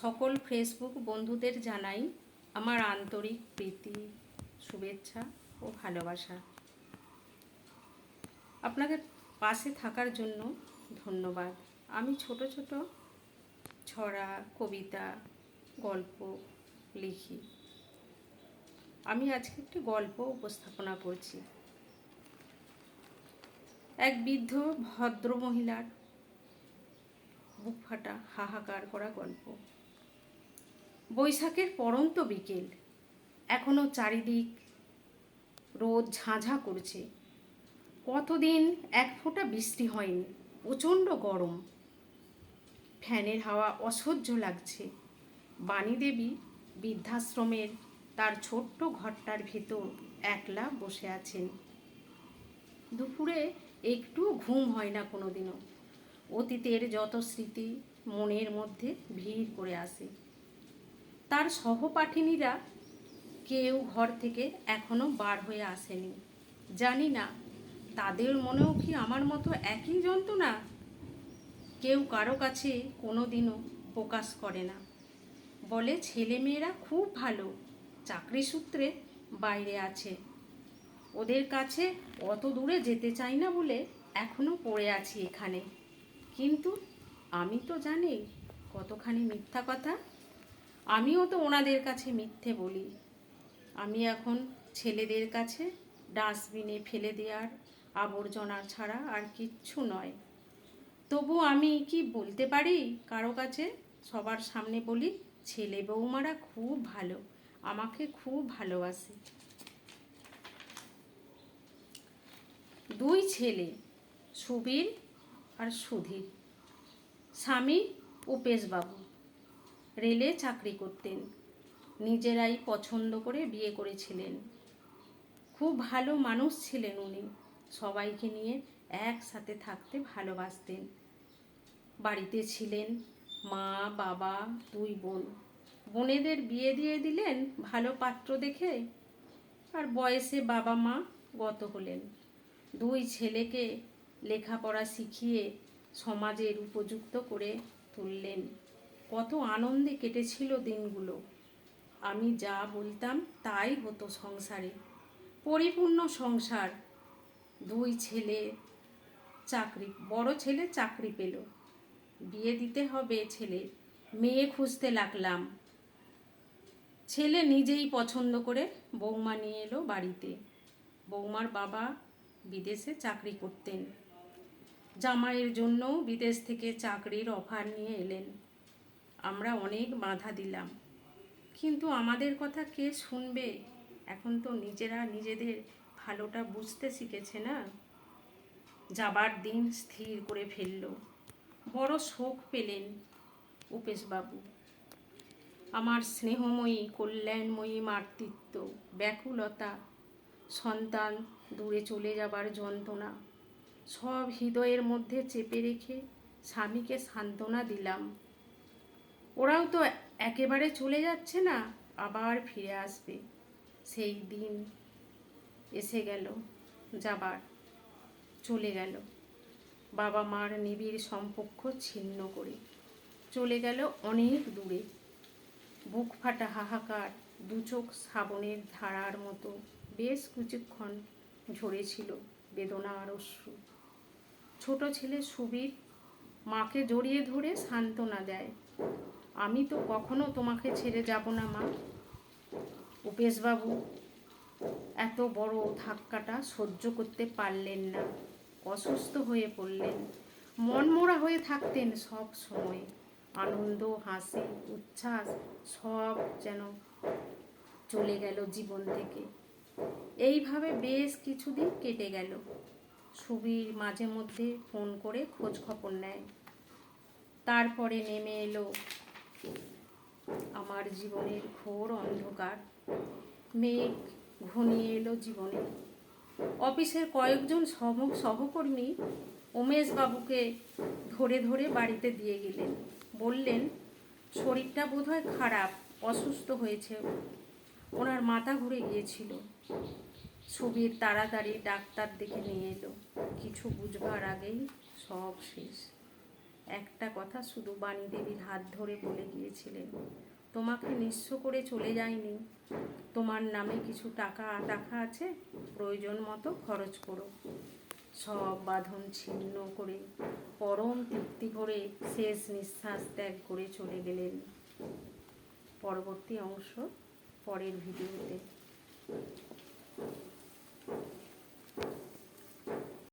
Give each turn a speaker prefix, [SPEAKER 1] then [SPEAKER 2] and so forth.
[SPEAKER 1] সকল ফেসবুক বন্ধুদের জানাই আমার আন্তরিক প্রীতি, শুভেচ্ছা ও ভালোবাসা। আপনাদের পাশে থাকার জন্য ধন্যবাদ। আমি ছোট ছোট ছড়া, কবিতা, গল্প লিখি। আমি আজকে একটি গল্প উপস্থাপনা করছি। এক বৃদ্ধ ভদ্র মহিলার বুক ফাটা হাহাকার করা গল্প। বৈশাখের পরন্ত বিকেল। এখনও চারিদিক রোদ ঝাঁঝা করছে। কতদিন এক ফোঁটা বৃষ্টি হয়নি, প্রচণ্ড গরম। ফ্যানের হাওয়া অসহ্য লাগছে। বাণী দেবী বৃদ্ধাশ্রমের তার ছোট্ট ঘরটার ভেতর একলা বসে আছেন। দুপুরে একটু ঘুম হয় না কোনোদিনও। অতীতের যত স্মৃতি মনের মধ্যে ভিড় করে আসে। তার সহপাঠিনীরা কেউ ঘর থেকে এখনও বার হয়ে আসেনি। জানি না, তাদের মনেও কি আমার মতো একই যন্ত্রণা? কেউ কারও কাছে কোনো দিনও প্রকাশ করে না। বলে ছেলেমেয়েরা খুব ভালো, চাকরি সূত্রে বাইরে আছে। ওদের কাছে অত দূরে যেতে চাই না বলে এখনও পড়ে আছি এখানে। কিন্তু আমি তো জানি কতখানি মিথ্যা কথা আমিও তো ওনাদের কাছে মিথ্যে বলি। আমি এখন ছেলেদের কাছে ডাস্টবিনে ফেলে দেওয়ার আবর্জনা ছাড়া আর কিচ্ছু নয়। তবু আমি কি বলতে পারি? কারও কাছে সবার সামনে বলি, ছেলে বৌমারা খুব ভালো, আমাকে খুব ভালোবাসে। দুই ছেলে, সুবীর আর সুধীর, স্বামী উপেশবাবু। রেলে চাকরি করতেন। নিজেরাই পছন্দ করে বিয়ে করেছিলেন। খুব ভালো মানুষ ছিলেন উনি। সবাইকে নিয়ে একসাথে থাকতে ভালোবাসতেন। বাড়িতে ছিলেন মা, বাবা, দুই বোন। বোনেদের বিয়ে দিয়ে দিলেন ভালো পাত্র দেখে। আর বয়সে বাবা মা গত হলেন। দুই ছেলেকে লেখাপড়া শিখিয়ে সমাজের উপযুক্ত করে তুললেন। কত আনন্দে কেটেছিল দিনগুলো। আমি যা বলতাম তাই হতো সংসারে। পরিপূর্ণ সংসার। দুই ছেলে চাকরি, বড় ছেলে চাকরি পেল। বিয়ে দিতে হবে ছেলে, মেয়ে খুঁজতে লাগলাম। ছেলে নিজেই পছন্দ করে বৌমা নিয়ে এলো বাড়িতে। বৌমার বাবা বিদেশে চাকরি করতেন। জামাইয়ের জন্যও বিদেশ থেকে চাকরির অফার নিয়ে এলেন। আমরা অনেক বাধা দিলাম। কিন্তু আমাদের কথা কে শুনবে? এখন তো নিজেরা নিজেদের ভালোটা বুঝতে শিখেছে না? যাবার দিন স্থির করে ফেলল। বড় শোক পেলেন উপেশবাবু। আমার স্নেহময়ী, কল্যাণময়ী মাতৃত্ব, ব্যাকুলতা, সন্তান দূরে চলে যাবার যন্ত্রণা, সব হৃদয়ের মধ্যে চেপে রেখে স্বামীকে সান্ত্বনা দিলাম। ওরাও তো একেবারে চলে যাচ্ছে না, আবার ফিরে আসবে। সেই দিন এসে গেল, যাবার চলে গেল। বাবা মার নিবিড় সম্পর্ক ছিন্ন করে চলে গেল অনেক দূরে। বুক ফাটা হাহাকার, দু চোখ শ্রাবণের ধারার মতো বেশ কিছুক্ষণ ঝরেছিল বেদনা আর অশ্রু। ছোট ছেলে সুবীর মাকে জড়িয়ে ধরে সান্ত্বনা দেয়। আমি তো কখনো তোমাকে ছেড়ে যাব না, মা। উপেশবাবু, এত বড় ধাক্কাটা সহ্য করতে পারলেন না। অসুস্থ হয়ে পড়লেন। মনমোড়া হয়ে থাকতেন সব সময়। আনন্দ, হাসি, উচ্ছ্বাস, সব যেন চলে গেল জীবন থেকে। এইভাবে বেশ কিছুদিন কেটে গেল। সুবীর মাঝে মধ্যে ফোন করে খোঁজ খবর নেয়। তারপরে নেমে এলো। আমার জীবনের ঘোর অন্ধকার। মেঘ ঘনিয়ে এলো জীবনে। অফিসের কয়েকজন সহ সহকর্মী উমেশবাবুকে ধরে ধরে বাড়িতে দিয়ে গেলেন। বললেন, শরীরটা বোধহয় খারাপ, অসুস্থ হয়েছে। ওনার মাথা ঘুরে গিয়েছিল। সুবীর তাড়াতাড়ি ডাক্তার দেখে নিয়ে এলো। কিছু বুঝবার আগেই সব শেষ। একটা কথা শুধু বাণী দেবীর হাত ধরে বলে গিয়েছিলেন, তোমাকে নিঃস্ব করে চলে যায়নি তোমার নামে কিছু টাকা টাকা আছে? প্রয়োজন মতো খরচ করো। সব বাঁধন ছিন্ন করে পরম তৃপ্তি করে শেষ নিঃশ্বাস ত্যাগ করে চলে গেলেন। পরবর্তী অংশ পরের ভিডিওতে।